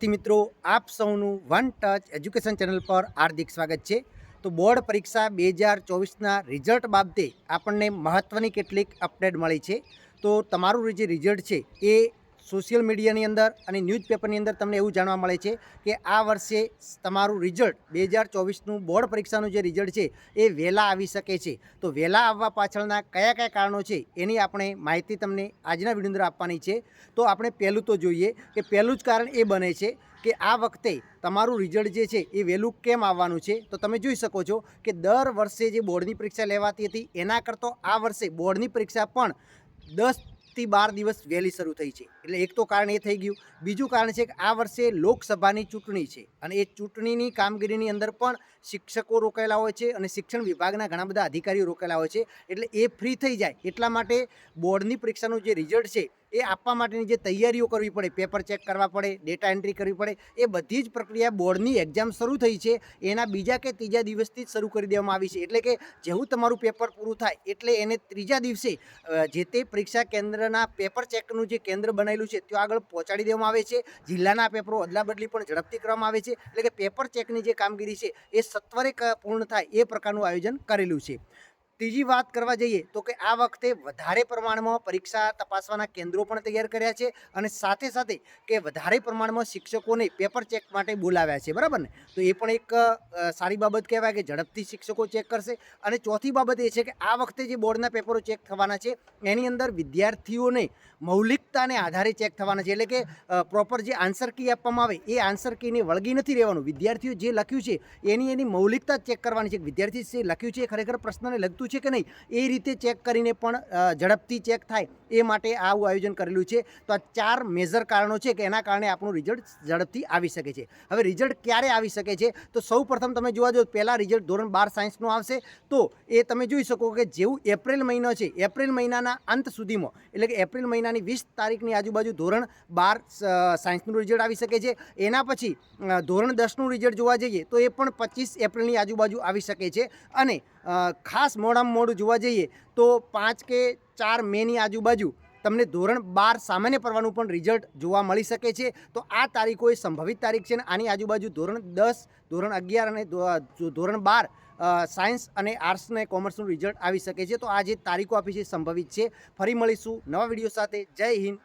વિદ્યાર્થી મિત્રો, આપ સૌનું વન ટચ એજ્યુકેશન ચેનલ પર હાર્દિક સ્વાગત છે. તો બોર્ડ પરીક્ષા બે હજાર ચોવીસના રિઝલ્ટ બાબતે આપણને મહત્ત્વની કેટલીક અપડેટ મળી છે. તો તમારું જે રિઝલ્ટ છે એ સોશિયલ મીડિયાની અંદર અને ન્યૂઝપેપરની અંદર તમને એવું જાણવા મળે છે કે આ વર્ષે તમારું રિઝલ્ટ બે હજાર ચોવીસનું બોર્ડ પરીક્ષાનું જે રિઝલ્ટ છે એ વહેલા આવી શકે છે. તો વહેલા આવવા પાછળના કયા કયા કારણો છે એની આપણે માહિતી તમને આજના વીડિયો અંદર આપવાની છે. તો આપણે પહેલું તો જોઈએ કે પહેલું જ કારણ એ બને છે કે આ વખતે તમારું રિઝલ્ટ જે છે એ વહેલું કેમ આવવાનું છે. તો તમે જોઈ શકો છો કે દર વર્ષે જે બોર્ડની પરીક્ષા લેવાતી હતી એના કરતાં આ વર્ષે બોર્ડની પરીક્ષા પણ દસ થી બાર દિવસ વહેલી શરૂ થઈ છે. એટલે એક તો કારણ એ થઈ ગયું. બીજું કારણ છે કે આ વર્ષે લોકસભાની ચૂંટણી છે. અને એ ચૂંટણીની કામગીરીની અંદર પણ શિક્ષકો રોકાયેલા હોય છે અને શિક્ષણ વિભાગના ઘણા બધા અધિકારીઓ રોકાયેલા હોય છે. એટલે એ ફ્રી થઈ જાય. એટલા માટે બોર્ડની પરીક્ષાનું જે રિઝલ્ટ છે, એ આપવા માટેની જે તૈયારીઓ કરવી પડે પેપર ચેક કરવા પડે ડેટા એન્ટ્રી કરવી પડે, એ બધી જ પ્રક્રિયા બોર્ડની એક્ઝામ શરૂ થઈ છે. એના બીજા કે ત્રીજા દિવસથી જ શરૂ કરી દેવામાં આવી છે. એટલે કે જેવું તમારું પેપર પૂરું થાય, એટલે એને ત્રીજા દિવસે જે તે પરીક્ષા કેન્દ્રના પેપર ચેકનું જે કેન્દ્ર બનાવેલું છે, ત્યાં આગળ પહોંચાડી દેવામાં આવે છે. જિલ્લાના પેપરો અદલાબદલી પણ ઝડપથી કરવામાં આવે છે. એટલે કે પેપર ચેકની જે કામગીરી છે, એ સત્વરે પૂર્ણ થાય એ પ્રકારનું આયોજન કરેલું છે. ત્રીજી વાત કરવા જઈએ તો કે આ વખતે વધારે પ્રમાણમાં પરીક્ષા તપાસવાના કેન્દ્રો પણ તૈયાર કર્યા છે અને સાથે સાથે કે વધારે પ્રમાણમાં શિક્ષકોને પેપર ચેક માટે બોલાવ્યા છે, બરાબર ને? તો એ પણ એક સારી બાબત કહેવાય કે ઝડપથી શિક્ષકો ચેક કરશે. અને ચોથી બાબત એ છે કે આ વખતે જે બોર્ડના પેપરો ચેક થવાના છે, એની અંદર વિદ્યાર્થીઓને મૌલિકતાને આધારે ચેક થવાના છે. એટલે કે પ્રોપર જે આન્સર કી આપવામાં આવે એ આન્સર કીને વળગી નથી રહેવાનું. વિદ્યાર્થીઓ જે લખ્યું છે એની એની મૌલિકતા ચેક કરવાની છે. વિદ્યાર્થી જે લખ્યું છે એ ખરેખર પ્રશ્નને લગતું છે કે નહીં? એ રીતે ચેક કરીને પણ ઝડપથી ચેક થાય એ માટે આવું આયોજન કરેલું છે. તો આ ચાર મેજર કારણો છે કે એના કારણે આપણું રિઝલ્ટ ઝડપથી આવી શકે છે. હવે રિઝલ્ટ ક્યારે આવી શકે છે? તો સૌ પ્રથમ તમે જોવા જો પહેલાં રિઝલ્ટ ધોરણ બાર સાયન્સનું આવશે. તો એ તમે જોઈ શકો કે જેવું એપ્રિલ મહિનો છે, એપ્રિલ મહિનાના અંત સુધીમાં, એટલે કે એપ્રિલ મહિનાની વીસ તારીખની આજુબાજુ ધોરણ બાર સાયન્સનું રિઝલ્ટ આવી શકે છે. એના પછી ધોરણ દસનું રિઝલ્ટ જોવા જઈએ, તો એ પણ પચીસ એપ્રિલની આજુબાજુ આવી શકે છે. અને ખાસ મોડામાં મોડું જોવા જઈએ તો પાંચ કે ચાર મેની આજુબાજુ તમને ધોરણ બાર સામાન્ય પરવાનું પણ રિઝલ્ટ જોવા મળી શકે છે. તો આ તારીખો એ સંભવિત તારીખ છે અને આની આજુબાજુ ધોરણ દસ, ધોરણ અગિયાર અને ધોરણ બાર સાયન્સ અને આર્ટ્સ અને કોમર્સનું રિઝલ્ટ આવી શકે છે. તો આ જે તારીખો આપી છે સંભવિત છે. ફરી મળીશું નવા વીડિયો સાથે. જય હિન્દ.